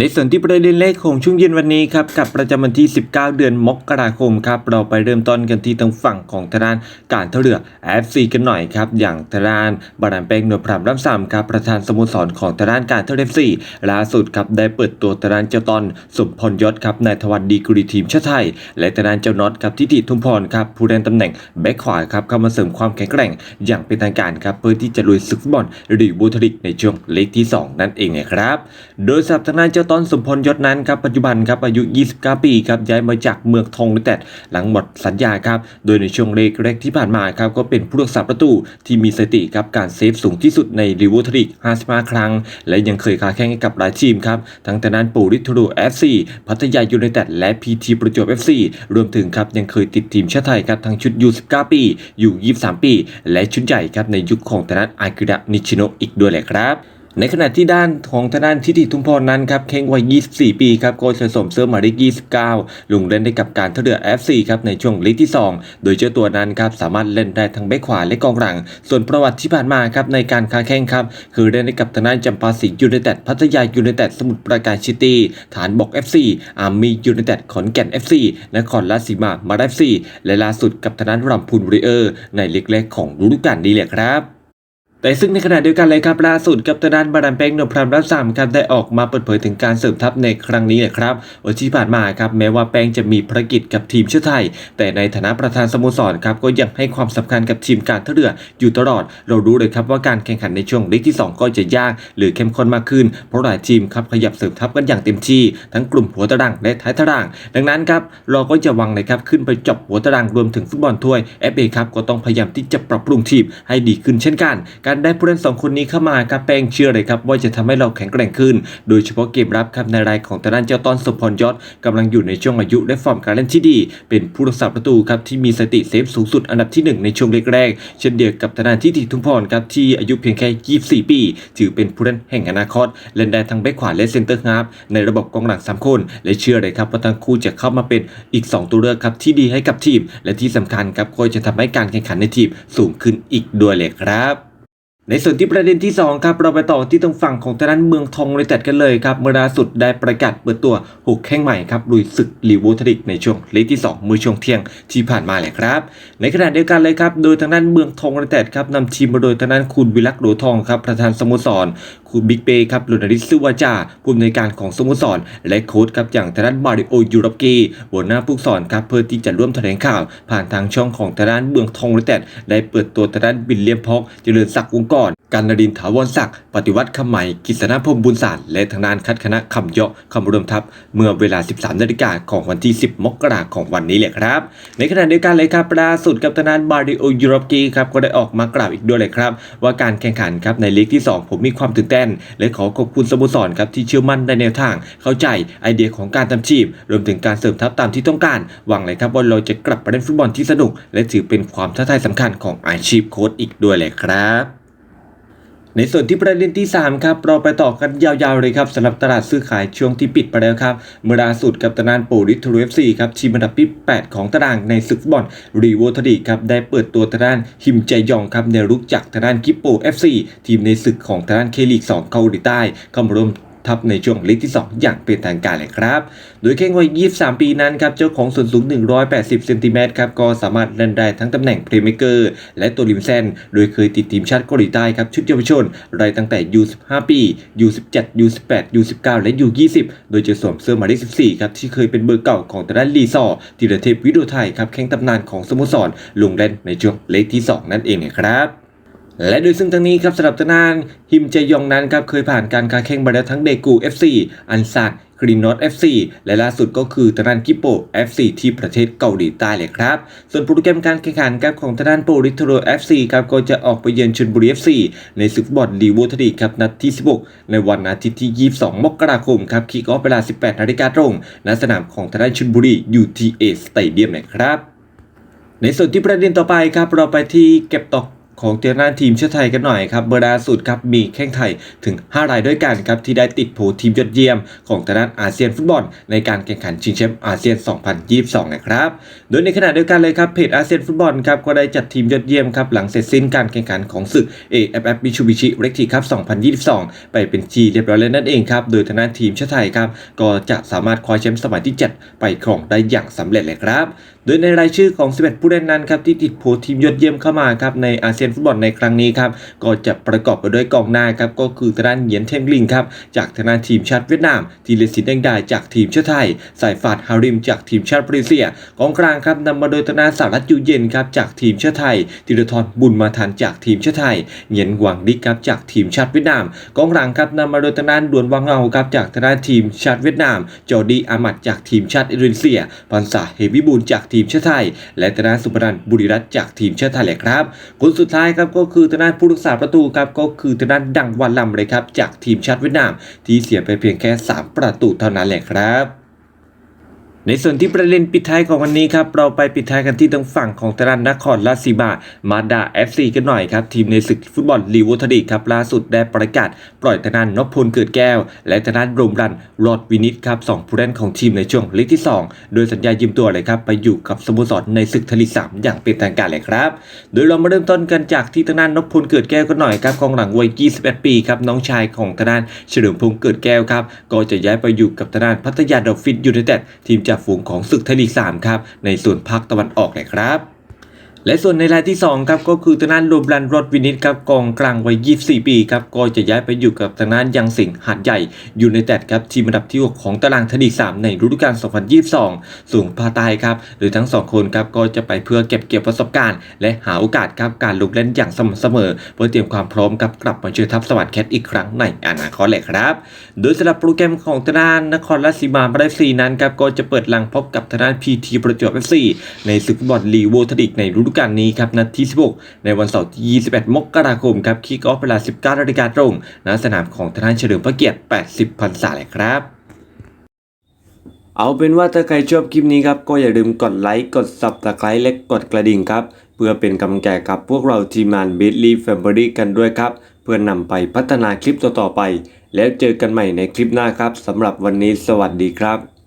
ในส่วนที่ประเด็นแรกของช่วงเย็นวันนี้ครับกับประจำวันที่ 19 เดือนมกราคมครับเราไปเริ่มต้นกันที่ทางฝั่งของทางด้านการเท่าเรือ FC กันหน่อยครับอย่างทางด้านบารานแปงหนวดพรามรับสามครับประธานสโมสรของทางด้านการเท่าเรือ FC ล่าสุดครับได้เปิดตัวทางด้านเจ้าตอนสมพรยศครับนายทวัฒน์ดีกรีทีมชาติไทย และทางด้านเจ้าน็อตครับทิติทุมพรครับผู้เล่นตำแหน่งแบ็คขวาครับเข้ามาเสริมความแข็งแกร่ง อย่างเป็นทางการครับเพื่อที่จะลุยศึกฟุตบอลหรือบูทริกในช่วงเล็กที่สองนั่นเองนะครับโดยสับทางด้านเจ้าตอนสมพรยศนั้นครับปัจจุบันครับอายุ 29 ปีครับย้ายมาจากเมืองทองยูไนเต็ดหลังหมดสัญญาครับโดยในช่วงเลกแรกที่ผ่านมาครับก็เป็นผู้รักษาประตูที่มีสติครับการเซฟสูงที่สุดในลีวูทริก55 ครั้ง และยังเคยค้าแข่งกับหลายทีมครับทั้งทางด้นปูริทูรู FC พัทยายูไนเต็ดและพีทีประจวบ FC รวมถึงครับยังเคยติดทีมชาติไทยครับทั้งชุดยู19 ปีอยู่ 23 ปี และชุดใหญ่ครับในยุคของทางด้นอากิระนิชิโนอีกด้วยแหละครับ ในขณะที่ด้านของทางด้านทิติทุมพรนั้นครับเข่งวัย 24 ปีครับก็จะสมเสื้อหมายเลข29 ลงเล่นให้กับการท่าเรือ FC ครับในช่วงลีกที่ 2 โดยเจ้าตัวนั้นครับสามารถเล่นได้ทั้งแบ็คขวาและกองหลัง ส่วนประวัติที่ผ่านมาครับในการค้าแข่งครับคือเล่นให้กับทางด้านจำปาสิงห์ยูไนเต็ดพัทยายูไนเต็ดสมุทรปราการซิตี้ฐานบก FC อาร์มียูไนเต็ดขอนแก่น FC นครราชสีมามาด้ FC และล่าสุดกับทางด้านรัมพูนริเออร์ในลีกแรกของฤดูกาลนี้แหละครับ แต่ซึ่งในขณะเดียวกันเลยครับล่าสุดกับทางด้านบารันแปงนพรามรับสามครับได้ออกมาเปิดเผยถึงการเสริมทัพในครั้งนี้นะครับวันที่ผ่านมาครับแม้ว่าแป้งจะมีภารกิจกับทีมชาติไทย แต่ในฐานะประธานสโมสรครับก็ยังให้ความสำคัญกับทีมการท่าเรืออยู่ตลอด เรารู้เลยครับว่าการแข่งขันในช่วงเล็กที่ 2 ก็จะยากหรือเข้มข้นมากขึ้น เพราะหลายทีมครับขยับเสริมทัพกันอย่างเต็มที่ ทั้งกลุ่มหัวตารางและท้ายตาราง ดังนั้นครับเราก็จะหวังเลยครับขึ้นไปจบหัวตารางรวมถึงฟุตบอลถ้วย FA ครับก็ต้องพยายามที่จะปรับปรุงทีมให้ดีขึ้นเช่นกันการได้ผู้เล่นสองคนนี้เข้ามาครับแป้งเชื่อเลยครับว่าจะทำให้เราแข็งแกร่งขึ้น โดยเฉพาะเกมรับครับในรายของทางด้านเจ้าต้อนสมพรยศกำลังอยู่ในช่วงอายุและฟอร์มการเล่นที่ดี เป็นผู้รักษาประตูครับที่มีสติเซฟสูงสุดอันดับที่หนึ่งในช่วงแรกๆเช่นเดียวกับทางด้านที่ติทุมพรครับที่อายุเพียงแค่ 24 ปี ถือเป็นผู้เล่นแห่งอนาคต เล่นได้ทั้งแบ็คขวาและเซนเตอร์ฮาร์ฟในระบบกองหลังสามคน และเชื่อเลยครับว่าทั้งคู่จะเข้ามาเป็นอีก 2 ตัวเลือกครับที่ดีให้กับทีม และที่สำคัญครับก็จะทำให้การแข่งขันในทีมสูงขึ้นอีกด้วยเลยครับ ในส่วนที่ประเด็นที่ 2 ครับ เราไปต่อที่ตรงฝั่งของทางด้านเมืองทองเลยจัดกันเลยครับ เมื่อล่าสุดได้ประกาศเปิดตัว6แข้งใหม่ครับลุยศึกลีวูทริกในช่วงเลกที่2มือช่วงเที่ยงที่ผ่านมาเลยครับ ในขณะเดียวกันเลยครับ โดยทางด้านเมืองทองเลยจัดครับนำทีมมาโดยทางด้านคุณวิลักษ์โหลทองครับประธานสโมสร คุณบิ๊กเป้ครับลุนาริสซิวาจาผู้อำนวยการของสโมสร และโค้ชครับอย่างทางด้านมาริโอยูโรปกีหัวหน้าผู้สอนครับเพื่อที่จะร่วมแถลงข่าว ผ่านทางช่องของทางด้านเมืองทองเลยจัดได้เปิดตัวทางด้านบิลเลียมพ็อกเจริญศักดิ์วงก การนรินถาวรศักดิ์ปฏิวัติคำใหม่กิษณพมบุญสารและทางด้านคัดคณะคำเยาะคำรวมทัพ เมื่อเวลา 13นาฬิกาของวันที่ 10 มกราคมของวันนี้แหละครับ ในขณะเดียวกันเลยครับล่าสุดกับทางด้านมาริโอยูโรปกีครับก็ได้ออกมากล่าวอีกด้วยเลยครับ ว่าการแข่งขันครับในลีกที่ 2 ผมมีความตื่นเต้น และขอขอบคุณสโมสรครับที่เชื่อมั่นในแนวทาง เข้าใจไอเดียของการทำทีมรวมถึงการเสริมทัพตามที่ต้องการหวังเลยครับว่าเราจะกลับไปเล่นฟุตบอลที่สนุก และถือเป็นความท้าทายสำคัญของอาชีพโค้ชอีกด้วยเลยครับ ในส่วนที่ประเด็นที่ 3 ครับ เราไปต่อกันยาวๆเลยครับสำหรับตลาดซื้อขายช่วงที่ปิดไปแล้วครับ เมื่อล่าสุดกับตนานโปริทูเอฟซีครับทีมอันดับที่ 8 ของตารางในศึกฟุตบอลรีโวทดีครับได้เปิดตัวตารานฮิมใจยองครับในรุกจากตางด้านกิปโปเอฟซีทีมในศึกของตารานเคลีก2เกาหลีใต้เข้ามาร่วม ทัพในช่วงลีกที่ 2 อย่างเป็นทางการเลยครับ โดยแข้งวัย 23 ปีนั้นครับ เจ้าของส่วนสูง 180 เซนติเมตรครับ ก็สามารถเล่นได้ทั้งตำแหน่งเพลย์เมเกอร์และตัวริมเส้น โดยเคยติดทีมชาติเกาหลีใต้ครับ ชุดเยาวชนรายตั้งแต่ U15 ปี U17 U18 U19 และ U20 โดยจะสวมเสื้อหมายเลข 14 ครับ ที่เคยเป็นเบอร์เก่าของทางด้านลีซอร์ธีรเทพวิโดไทยครับแข้งตำนานของสโมสรลงเล่นในช่วงเลกที่ 2 นั่นเองนะครับ และโดยซึ่งทางนี้ครับสำหรับทางด้านฮิมเจยองนั้นครับเคยผ่านการค้าแข่งมาแล้วทั้งเดกู FC อันซากกรีนอต FC และล่าสุดก็คือทางด้านกิโป FC ที่ประเทศเกาหลีใต้เลยครับ ส่วนโปรแกรมการแข่งขันครับของทางด้านโปริโทโร FC ครับก็จะออกไปเยือนชลบุรี FC ในศึกบอลลีโวทดีครับนัดที่ 16 ในวันอาทิตย์ที่ 22 มกราคมครับคิกออฟเวลา 18นาฬิกาตรงณสนามของทางด้านชลบุรี UTA Stadium นะครับในส่วนที่ประเด็นต่อไปครับเราไปที่เก็บตก ของเตียนาทีมชาติไทยกันหน่อยครับเบอร์ล่าสุดครับมีแข้งไทยถึง 5 รายด้วยกันครับที่ได้ติดโผทีมยอดเยี่ยม ของทาด้นอาเซียนฟุตบอล ในการแข่งขันชิงแชมป์อาเซียน 2022 นะครับ โดยในขณะเดียวกันเลยครับเพจอาเซียนฟุตบอลครับก็ได้จัดทีมยอดเยี่ยมครับหลังเสร็จสิ้นการแข่งขันของศึก AFF Mitsubishi Recti Cup 2022 ไปเป็นทีเรียบร้อยแล้วนั่นเองครับโดยทางด้านทีมชาติไทยครับก็จะสามารถคว้าแชมป์สมัยที่ 7 ไปครองได้อย่างสำเร็จเลยครับ โดยในรายชื่อของ 11 ผู้เล่นนั้นครับที่ติดโผทีมยอดเยี่ยมเข้ามาครับในอาเซียนฟุตบอลในครั้งนี้ครับก็จะประกอบไปด้วยกองหน้าครับก็คือทางด้านเหยียนเทงลิงครับจากทางด้านทีมชาติเวียดนามทีเลสินแดงดาจากทีมชาติไทย สายฟาดฮาริมจากทีมชาติบริเซียกองกลางครับนำมาโดยทางด้านสารัตยูเย็นครับจากทีมชาติไทยธีรทรบุญมาทันจากทีมชาติไทยเหยียนหวังดิกครับจากทีมชาติเวียดนามกองหลังครับนำมาโดยทางด้านดวนวังเงาครับจากทางด้านทีมชาติเวียดนามจอดีอามัดจากทีมชาติอินโดนีเซียพันษาเฮวิบูลจากทีมชาติไทย และธนาสุพนันท์บุรีรัตน์จากทีมชาติไทยแหละครับคนสุดท้ายครับก็คือทางด้านผู้รักษาประตูครับก็คือทางด้านดังวันลำเลยครับจากทีมชาติเวียดนามที่เสียไปเพียงแค่ 3 ประตูเท่านั้นแหละครับ ในส่วนที่ประเด็นปิดท้ายของวันนี้ครับเราไปปิดท้ายกันที่ทางฝั่งของตรานนครราชสีมามาดา FC กันหน่อยครับทีมในศึกฟุตบอลลีวูทดีครับล่าสุดได้ประกาศปล่อยทางด้านนพพลเกิดแก้ว และทางด้านรมรันรอดวินิตครับสองผู้เล่นของทีมในช่วงลีกที่ 2 โดยสัญญายืมตัวเลยครับไปอยู่กับสโมสรในศึกทลีสามอย่างเป็นทางการเลยครับโดยเรามาเริ่มต้นกันจากที่ทางด้านนพพลเกิดแก้วกันหน่อยครับกองหลังวัย 21 ปีครับน้องชายของทางด้านเฉลิมพงษ์เกิดแก้วครับก็จะย้ายไปอยู่กับทางด้านพัทยาดอลฟินยูไนเต็ดทีมจากฝูงของศึกไทยลีก3ครับในส่วนภาคตะวันออกเลยครับ และส่วนในรายที่ 2 ครับก็คือทางด้านโรบลันรอดวินิตครับกองกลางวัย 24 ปีครับก็จะย้ายไปอยู่กับทางด้านยังสิงห์หาดใหญ่อยูไนเต็ดครับทีมอันดับที่ 6 ของตารางทลีก3 ในฤดูกาล 2022 สูงพาตายครับหรือทั้ง 2 คนครับก็จะไปเพื่อเก็บเกี่ยวประสบการณ์ และหาโอกาสครับการลงเล่นอย่างสม่ำเสมอ เพื่อเตรียมความพร้อมกับกลับมาเจอทัพสวัสดิ์แคทอีกครั้งในอนาคตเลยครับ โดยสำหรับโปรแกรมของทางด้านนครราชสีมาบราซีนั้นครับก็จะเปิดหลังพบกับทางด้านพีทีประจวบเอฟซีในศึกบอลลีโวทดิกในฤดูกาลนี้ครับนัดที่ 16 ในวันเสาร์ที่ 21 มกราคมครับคิกออฟเวลา 19นาฬิกาตรงณสนามของทางด้านเฉลิมพระเกียรติ 80พรรษาเลยครับเอาเป็นว่าถ้าใครชอบคลิปนี้ครับ ก็อย่าลืมกดไลค์กด subscribe และกดกระดิ่งครับ เพื่อเป็นกำลังใจกับพวกเราทีมงาน b i t l y Family กันด้วยครับ เพื่อนำไปพัฒนาคลิปต่อๆไป แล้วเจอกันใหม่ในคลิปหน้าครับสำหรับวันนี้สวัสดีครับ